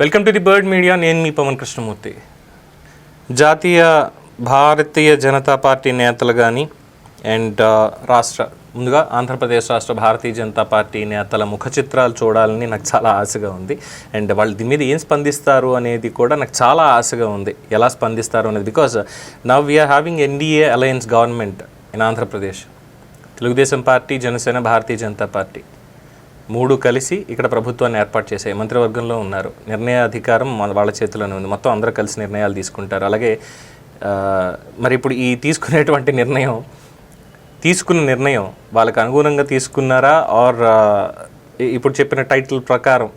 Welcome to the bird media నేను మీ పవన్ కృష్ణమూర్తి. జాతీయ భారతీయ జనతా పార్టీ నేతలు కానీ అండ్ రాష్ట్ర ముందుగా ఆంధ్రప్రదేశ్ రాష్ట్ర భారతీయ జనతా పార్టీ నేతల ముఖ చిత్రాలు చూడాలని నాకు చాలా ఆశగా ఉంది. అండ్ వాళ్ళు దీని మీద ఏం స్పందిస్తారు అనేది కూడా నాకు చాలా ఆశగా ఉంది. ఎలా స్పందిస్తారు అనేది because now we're having NDA alliance government in Andhra Pradesh Telugu Desam party Janasena Bharatiya Janata party. మూడు కలిసి ఇక్కడ ప్రభుత్వాన్ని ఏర్పాటు చేసే మంత్రివర్గంలో ఉన్నారు. నిర్ణయ అధికారం మన- వాళ్ళ చేతిలోనే ఉంది. మొత్తం అందరూ కలిసి నిర్ణయాలు తీసుకుంటారు. అలాగే మరి ఇప్పుడు ఈ తీసుకునేటువంటి నిర్ణయం తీసుకున్న నిర్ణయం వాళ్ళకి అనుగుణంగా తీసుకున్నారా? ఆర్ ఇప్పుడు చెప్పిన టైటిల్ ప్రకారం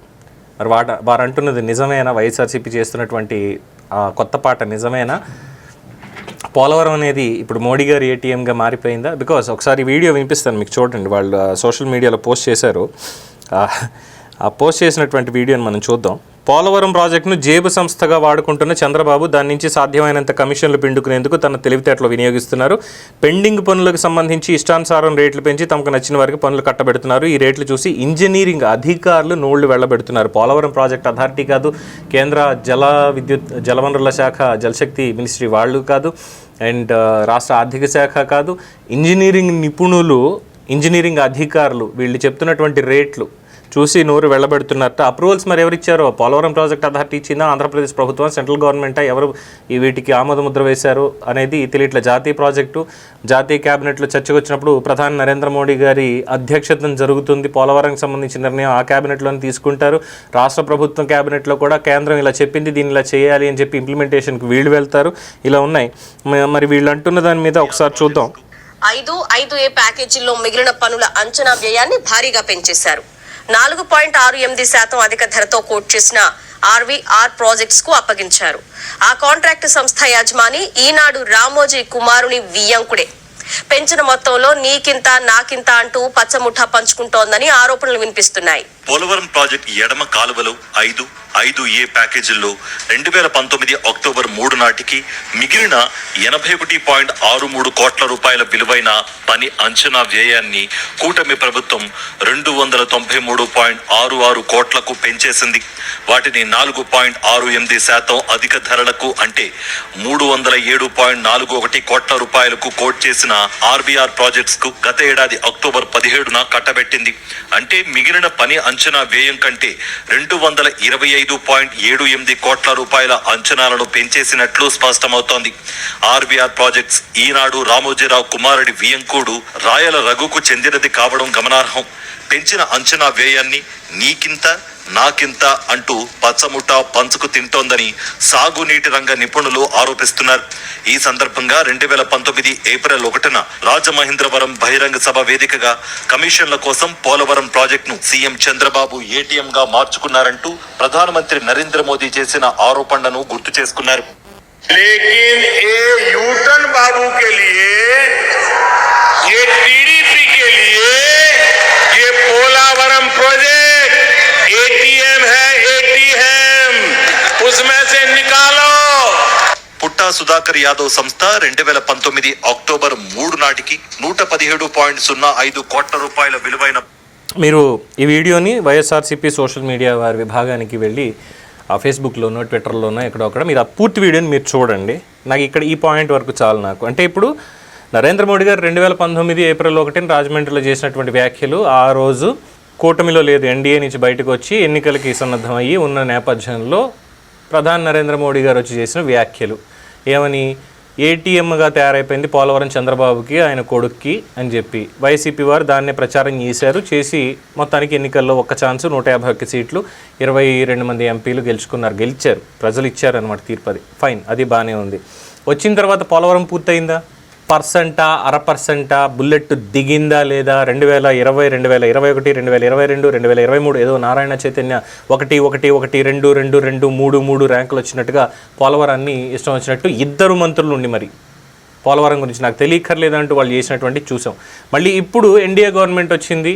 మరి వాట వారు అంటున్నది నిజమేనా? వైఎస్ఆర్సీపీ చేస్తున్నటువంటి ఆ కొత్త పాట నిజమేనా? పోలవరం అనేది ఇప్పుడు మోడీ గారు ఏటీఎంగా మారిపోయిందా? బికాస్ ఒకసారి వీడియో వినిపిస్తాను మీకు చూడండి. వాళ్ళు సోషల్ మీడియాలో పోస్ట్ చేశారు. ఆ, ఆ పోస్ట్ చేసినటువంటి వీడియోని మనం చూద్దాం. పోలవరం ప్రాజెక్టును జేబు సంస్థగా వాడుకుంటున్న చంద్రబాబు దాని నుంచి సాధ్యమైనంత కమిషన్లు పిండుకునేందుకు తన తెలివితేటలు వినియోగిస్తున్నారు. పెండింగ్ పనులకు సంబంధించి ఇష్టానుసారం రేట్లు పెంచి తమకు నచ్చిన వారికి పనులు కట్టబెడుతున్నారు. ఈ రేట్లు చూసి ఇంజనీరింగ్ అధికారులు నోళ్ళు వెళ్ళబెడుతున్నారు పోలవరం ప్రాజెక్ట్ అథారిటీ కాదు కేంద్ర జల విద్యుత్ జలవనరుల శాఖ జలశక్తి మినిస్ట్రీ వాళ్ళు కాదు అండ్ రాష్ట్ర ఆర్థిక శాఖ కాదు. ఇంజనీరింగ్ నిపుణులు ఇంజనీరింగ్ అధికారులు వీళ్ళు చెప్తున్నటువంటి రేట్లు చూసి నోరు వెళ్ళబెడుతున్నట్టు. అప్రూవల్స్ మరి ఎవరు ఇచ్చారు పోలవరం ప్రాజెక్ట్ అథారిటీ ఇచ్చిందా? ఆంధ్రప్రదేశ్ ప్రభుత్వం సెంట్రల్ గవర్నమెంట్ ఎవరు ఈ వీటికి ఆమోద ముద్ర వేశారు అనేది తెలియట్లే జాతీయ ప్రాజెక్టు. జాతీయ క్యాబినెట్లో చర్చకు వచ్చినప్పుడు ప్రధాని నరేంద్ర మోడీ గారి అధ్యక్షతన జరుగుతుంది. పోలవరంకి సంబంధించిన నిర్ణయం ఆ క్యాబినెట్లోనే తీసుకుంటారు. రాష్ట్ర ప్రభుత్వం క్యాబినెట్లో కూడా కేంద్రం ఇలా చెప్పింది దీన్ని ఇలా చేయాలి అని చెప్పి ఇంప్లిమెంటేషన్కి వీళ్ళు వెళ్తారు. ఇలా ఉన్నాయి. మరి వీళ్ళు అంటున్న దాని మీద ఒకసారి చూద్దాం. ఐదు ఐదు ఏ ప్యాకేజీల్లో మిగిలిన పనుల అంచనా వ్యయాన్ని భారీగా పెంచేశారు. నాలుగు పాయింట్ ఆరు ఎనిమిది శాతం అధిక ధరతో కోట్ చేసిన ఆర్వీఆర్ ప్రాజెక్ట్స్కు అప్పగించారు. ఆ కాంట్రాక్ట్ సంస్థ యజమాని ఈనాడు రామోజీ కుమారుని వియ్యంకుడే. పెంచిన మొత్తంలో నీకింత నాకింత అంటూ పచ్చముఠా పంచుకుంటోందని ఆరోపణలు వినిపిస్తున్నాయి. పోలవరం ప్రాజెక్ట్ ఎడమ కాలువలో ఐదు ఐదు ఏ ప్యాకేజీల్లో రెండు వేల పంతొమ్మిది అక్టోబర్ మూడు నాటికి మిగిలిన ఎనభై ఒకటి పాయింట్ ఆరు మూడు కోట్ల రూపాయల విలువైన పని అంచనా వ్యయాన్ని కూటమి ప్రభుత్వం రెండు వందల తొంభై మూడు పాయింట్ ఆరు ఆరు కోట్లకు పెంచేసింది. వాటిని నాలుగు పాయింట్ ఆరు ఎనిమిది శాతం అధిక ధరలకు అంటే మూడు వందల ఏడు పాయింట్ నాలుగు ఒకటి కోట్ల రూపాయలకు కోట్ చేసిన ఆర్బీఆర్ ప్రాజెక్ట్స్కు గత ఏడాది అక్టోబర్ పదిహేడున కట్టబెట్టింది. అంటే మిగిలిన పని అంచనా వ్యయం కంటే రెండు వందల ఇరవై ఐదు పాయింట్ ఏడు ఎనిమిది కోట్ల రూపాయల అంచనాలను పెంచేసినట్లు స్పష్టమవుతోంది. ఆర్బీఆర్ ప్రాజెక్ట్స్ ఈనాడు రామోజీరావు కుమారుడి వియంకుడు రాయల రఘుకు చెందినది కావడం గమనార్హం. పెంచిన అంచనా వ్యయాన్ని నీకింత నాకింత అంటూ పచ్చముఠ పంచుకు తింటోందని సాగునీటి రంగ నిపుణులు ఆరోపిస్తున్నారు ఈ సందర్భంగా రెండు వేల పంతొమ్మిది ఏప్రిల్ ఒకటిన రాజమహేంద్రవరం బహిరంగ సభ వేదికగా కమిషన్ల కోసం పోలవరం ప్రాజెక్టును సీఎం చంద్రబాబు ఏటీఎం గా మార్చుకున్నారంటూ ప్రధానమంత్రి నరేంద్ర మోదీ చేసిన ఆరోపణలను గుర్తు చేసుకున్నారు लेकिन ये यूटन बाबू के लिए ये टीडीपी के लिए ये पोलावरम प्रोजेक्ट సుధాకర్ యాదవ్ సంస్థ రెండు వేల పంతొమ్మిది అక్టోబర్ మూడు నాటికి నూట పదిహేడు పాయింట్ సున్నా ఐదు కోట్ల రూపాయల విలువైన మీరు ఈ వీడియోని వైఎస్ఆర్సీపీ సోషల్ మీడియా వారి విభాగానికి వెళ్ళి ఆ ఫేస్బుక్లోనో ట్విట్టర్లోనో ఎక్కడో అక్కడ మీరు ఆ పూర్తి వీడియోని మీరు చూడండి. నాకు ఇక్కడ ఈ పాయింట్ వరకు చాలు నాకు. అంటే ఇప్పుడు నరేంద్ర మోడీ గారు రెండు వేల పంతొమ్మిది ఏప్రిల్ ఒకటిని రాజమండ్రిలో చేసినటువంటి వ్యాఖ్యలు ఆ రోజు కూటమిలో లేదు ఎన్డీఏ నుంచి బయటకు వచ్చి ఎన్నికలకి సన్నద్ధమయ్యి ఉన్న నేపథ్యంలో ప్రధాని నరేంద్ర మోడీ గారు వచ్చి చేసిన వ్యాఖ్యలు. ఏమని ఏటీఎంగా తయారైపోయింది పోలవరం చంద్రబాబుకి ఆయన కొడుక్కి అని చెప్పి. వైసీపీ వారు దాన్నే ప్రచారం చేశారు. చేసి మొత్తానికి ఎన్నికల్లో ఒక్క ఛాన్స్ నూట యాభై ఒక్క సీట్లు ఇరవై రెండు మంది ఎంపీలు గెలుచుకున్నారు. గెలిచారు. ప్రజలు ఇచ్చారు అనమాట తీర్పు అది. ఫైన్ అది బాగానే ఉంది. వచ్చిన తర్వాత పోలవరం పూర్తయిందా? పర్సెంటా అర పర్సెంటా బుల్లెట్ దిగిందా లేదా? రెండు వేల ఇరవై రెండు వేల ఇరవై ఒకటి రెండు వేల ఇరవై రెండు రెండు వేల ఇరవై మూడు ఏదో నారాయణ చైతన్య ఒకటి ఒకటి ఒకటి రెండు రెండు రెండు మూడు మూడు ర్యాంకులు వచ్చినట్టుగా పోలవరాన్ని ఇష్టం వచ్చినట్టు ఇద్దరు మంత్రులు ఉండి మరి. పోలవరం గురించి నాకు తెలియక్కర్లేదంటూ వాళ్ళు చేసినటువంటి చూసాం. మళ్ళీ ఇప్పుడు ఎన్డీఏ గవర్నమెంట్ వచ్చింది.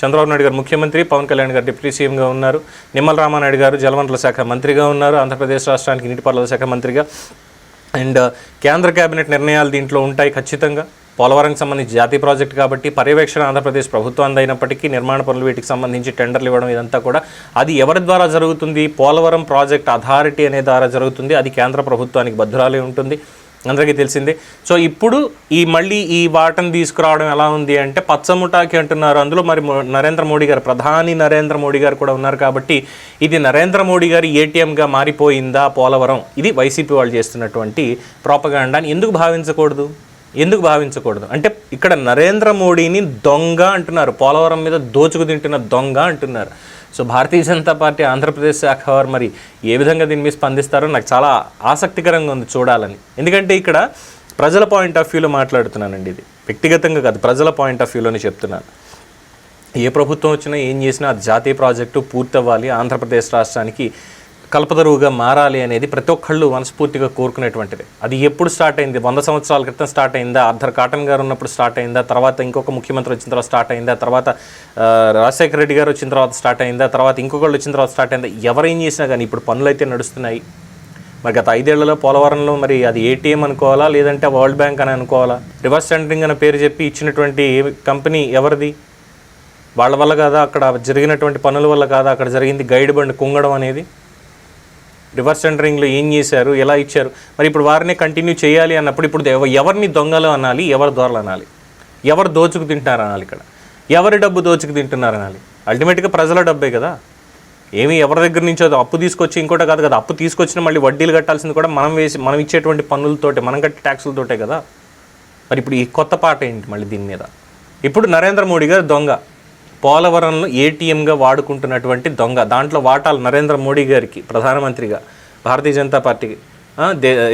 చంద్రబాబు నాయుడు గారు ముఖ్యమంత్రి పవన్ కళ్యాణ్ గారు డిప్యూటీ సీఎంగా ఉన్నారు. నిమ్మల రామానాయుడు గారు జలవనరుల శాఖ మంత్రిగా ఉన్నారు. ఆంధ్రప్రదేశ్ రాష్ట్రానికి నీటిపారుదల శాఖ మంత్రిగా. అండ్ కేంద్ర కేబినెట్ నిర్ణయాలు దీంట్లో ఉంటాయి ఖచ్చితంగా. పోలవరంకి సంబంధించి జాతీయ ప్రాజెక్ట్ కాబట్టి పర్యవేక్షణ ఆంధ్రప్రదేశ్ ప్రభుత్వం అయినప్పటికీ నిర్మాణ పనులు వీటికి సంబంధించి టెండర్లు ఇవ్వడం ఇదంతా కూడా అది ఎవరి ద్వారా జరుగుతుంది? పోలవరం ప్రాజెక్ట్ అథారిటీ అనే ద్వారా జరుగుతుంది. అది కేంద్ర ప్రభుత్వానికి భద్రాలే ఉంటుంది. అందరికీ తెలిసిందే. సో ఇప్పుడు ఈ మళ్ళీ ఈ వాటను తీసుకురావడం ఎలా ఉంది అంటే పచ్చముఠాకి అంటున్నారు అందులో మరి నరేంద్ర మోడీ గారు ప్రధాని నరేంద్ర మోడీ గారు కూడా ఉన్నారు కాబట్టి ఇది నరేంద్ర మోడీ గారి ఏటీఎంగా మారిపోయిందా పోలవరం? ఇది వైసీపీ వాళ్ళు చేస్తున్నటువంటి ప్రాపగాండాని ఎందుకు భావించకూడదు? ఎందుకు భావించకూడదు? అంటే ఇక్కడ నరేంద్ర మోడీని దొంగ అంటున్నారు. పోలవరం మీద దోచుకు తింటున్న దొంగ అంటున్నారు. సో భారతీయ జనతా పార్టీ ఆంధ్రప్రదేశ్ శాఖ వారు మరి ఏ విధంగా దీని మీద స్పందిస్తారో నాకు చాలా ఆసక్తికరంగా ఉంది చూడాలని. ఎందుకంటే ఇక్కడ ప్రజల పాయింట్ ఆఫ్ వ్యూలో మాట్లాడుతున్నానండి ఇది. వ్యక్తిగతంగా కాదు ప్రజల పాయింట్ ఆఫ్ వ్యూలోనే చెప్తున్నాను. ఏ ప్రభుత్వం వచ్చినా ఏం చేసినా అది జాతీయ ప్రాజెక్టు పూర్తవ్వాలి. ఆంధ్రప్రదేశ్ రాష్ట్రానికి కల్పతరువుగా మారాలి అనేది ప్రతి ఒక్కళ్ళు మనస్ఫూర్తిగా కోరుకునేటువంటిది. అది ఎప్పుడు స్టార్ట్ అయింది? వంద సంవత్సరాల క్రితం స్టార్ట్ అయిందా? ఆర్థర్ కాటన్ గారు ఉన్నప్పుడు స్టార్ట్ అయిందా? తర్వాత ఇంకొక ముఖ్యమంత్రి వచ్చిన తర్వాత స్టార్ట్ అయిందా? తర్వాత రాజశేఖర రెడ్డి గారు వచ్చిన తర్వాత స్టార్ట్ అయిందా? తర్వాత ఇంకొకళ్ళు వచ్చిన తర్వాత స్టార్ట్ అయిందా? ఎవరేం చేసినా కానీ ఇప్పుడు పనులు అయితే నడుస్తున్నాయి. మరి గత ఐదేళ్ళలో పోలవరంలో మరి అది ఏటీఎం అనుకోవాలా? లేదంటే వరల్డ్ బ్యాంక్ అని అనుకోవాలా? రివర్స్ టెండరింగ్ అనే పేరు చెప్పి ఇచ్చినటువంటి కంపెనీ ఎవరిది? వాళ్ళ వల్ల కాదా? అక్కడ జరిగినటువంటి పనుల వల్ల కాదా? అక్కడ జరిగింది గైడ్ బండ్ కుంగడం అనేది? రివర్స్ టెండరింగ్లో ఏం చేశారు ఎలా ఇచ్చారు? మరి ఇప్పుడు వారినే కంటిన్యూ చేయాలి అన్నప్పుడు ఇప్పుడు ఎవరిని దొంగలు అనాలి ఎవరు దొరలు అనాలి? ఎవరు దోచుకు తింటున్నారు అనాలి ఇక్కడ? ఎవరి డబ్బు దోచుకు తింటున్నారు అనాలి? అల్టిమేట్గా ప్రజల డబ్బే కదా? ఏమి ఎవరి దగ్గర నుంచో అప్పు తీసుకొచ్చి ఇంకోటి కాదు కదా. అప్పు తీసుకొచ్చిన మళ్ళీ వడ్డీలు కట్టాల్సింది కూడా మనం వేసి మనం ఇచ్చేటువంటి పన్నులతోటే మనం కట్టే ట్యాక్సులతోటే కదా? మరి ఇప్పుడు ఈ కొత్త పాట ఏంటి మళ్ళీ దీని మీద? ఇప్పుడు నరేంద్ర మోడీ గారు దొంగ. పోలవరంలో ఏటీఎంగా వాడుకుంటున్నటువంటి దొంగ. దాంట్లో వాటాలు నరేంద్ర మోడీ గారికి ప్రధానమంత్రిగా భారతీయ జనతా పార్టీకి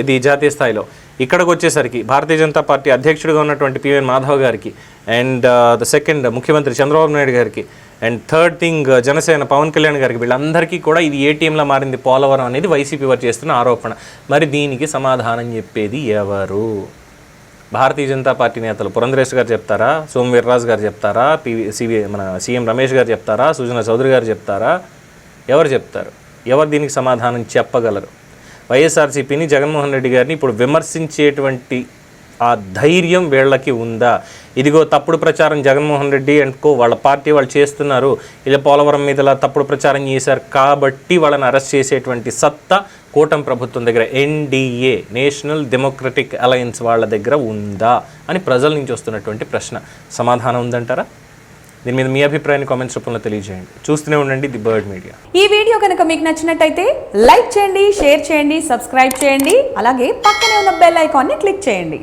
ఇది జాతీయ స్థాయిలో. ఇక్కడికి వచ్చేసరికి భారతీయ జనతా పార్టీ అధ్యక్షుడిగా ఉన్నటువంటి పివిఎన్ మాధవ్ గారికి అండ్ ద సెకండ్ ముఖ్యమంత్రి చంద్రబాబు నాయుడు గారికి and third thing Janasena Pawan Kalyan గారికి వీళ్ళందరికీ కూడా ఇది ఏటీఎంలా మారింది పోలవరం అనేది వైసీపీ వారు చేస్తున్న ఆరోపణ. మరి దీనికి సమాధానం చెప్పేది ఎవరు? భారతీయ జనతా పార్టీ నేతలు పురంధరేష్ గారు చెప్తారా? సోమ్ వీర్రాజు గారు చెప్తారా? పివి సివి మన సీఎం రమేష్ గారు చెప్తారా? సుజనా చౌదరి గారు చెప్తారా? ఎవరు చెప్తారు? ఎవరు దీనికి సమాధానం చెప్పగలరు? వైఎస్ఆర్సీపీని జగన్మోహన్ రెడ్డి గారిని ఇప్పుడు విమర్శించేటువంటి ఆ ధైర్యం వీళ్ళకి ఉందా? ఇదిగో తప్పుడు ప్రచారం జగన్మోహన్ రెడ్డి అండ్ కో వాళ్ళ పార్టీ వాళ్ళు చేస్తున్నారు. ఇలా పోలవరం మీద ఇలా తప్పుడు ప్రచారం చేశారు కాబట్టి వాళ్ళని అరెస్ట్ చేసేటువంటి సత్తా కూటమి ప్రభుత్వం దగ్గర ఎన్డీఏ నేషనల్ డెమోక్రటిక్ అలయన్స్ వాళ్ళ దగ్గర ఉందా? అని ప్రజల నుంచి వస్తున్నటువంటి ప్రశ్న. సమాధానం ఉందంటారా? దీని మీద మీ అభిప్రాయాన్ని కామెంట్స్ రూపంలో తెలియజేయండి. చూస్తూనే ఉండండి ది బర్డ్ మీడియా. ఈ వీడియో కనుక మీకు నచ్చినట్టయితే లైక్ చేయండి షేర్ చేయండి సబ్స్క్రైబ్ చేయండి అలాగే పక్కనే ఉన్న బెల్ ఐకాన్ని క్లిక్ చేయండి.